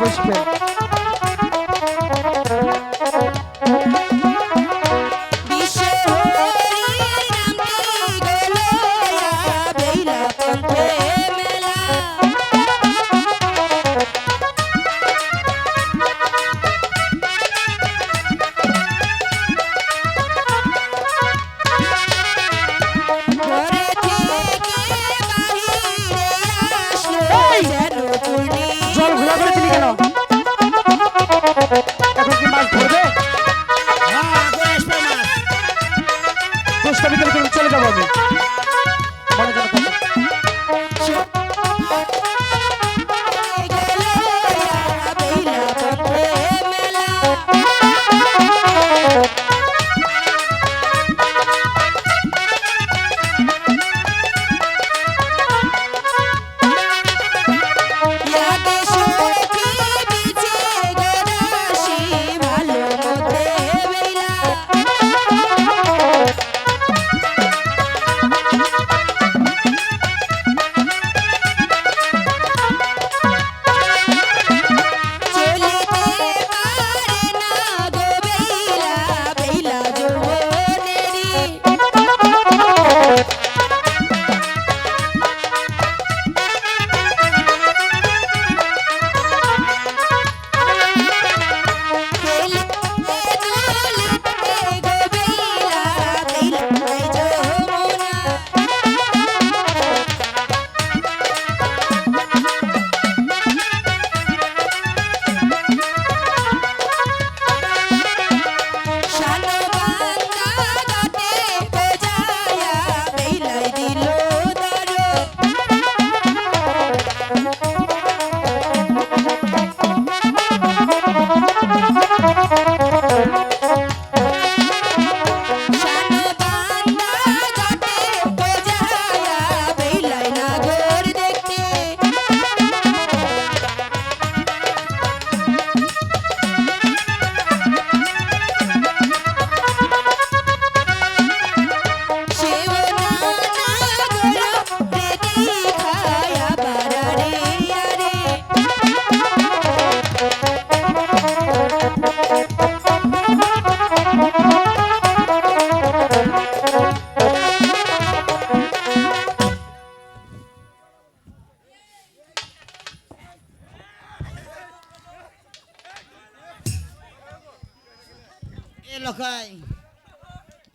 vou esperar.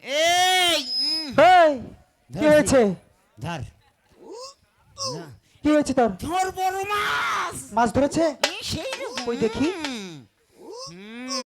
এই এই কি হয়েছে? ধর। কি হয়েছে তোর? ধর বড় মাছ। মাছ ধরেছে? সেই রকম। ওই দেখি। হুম।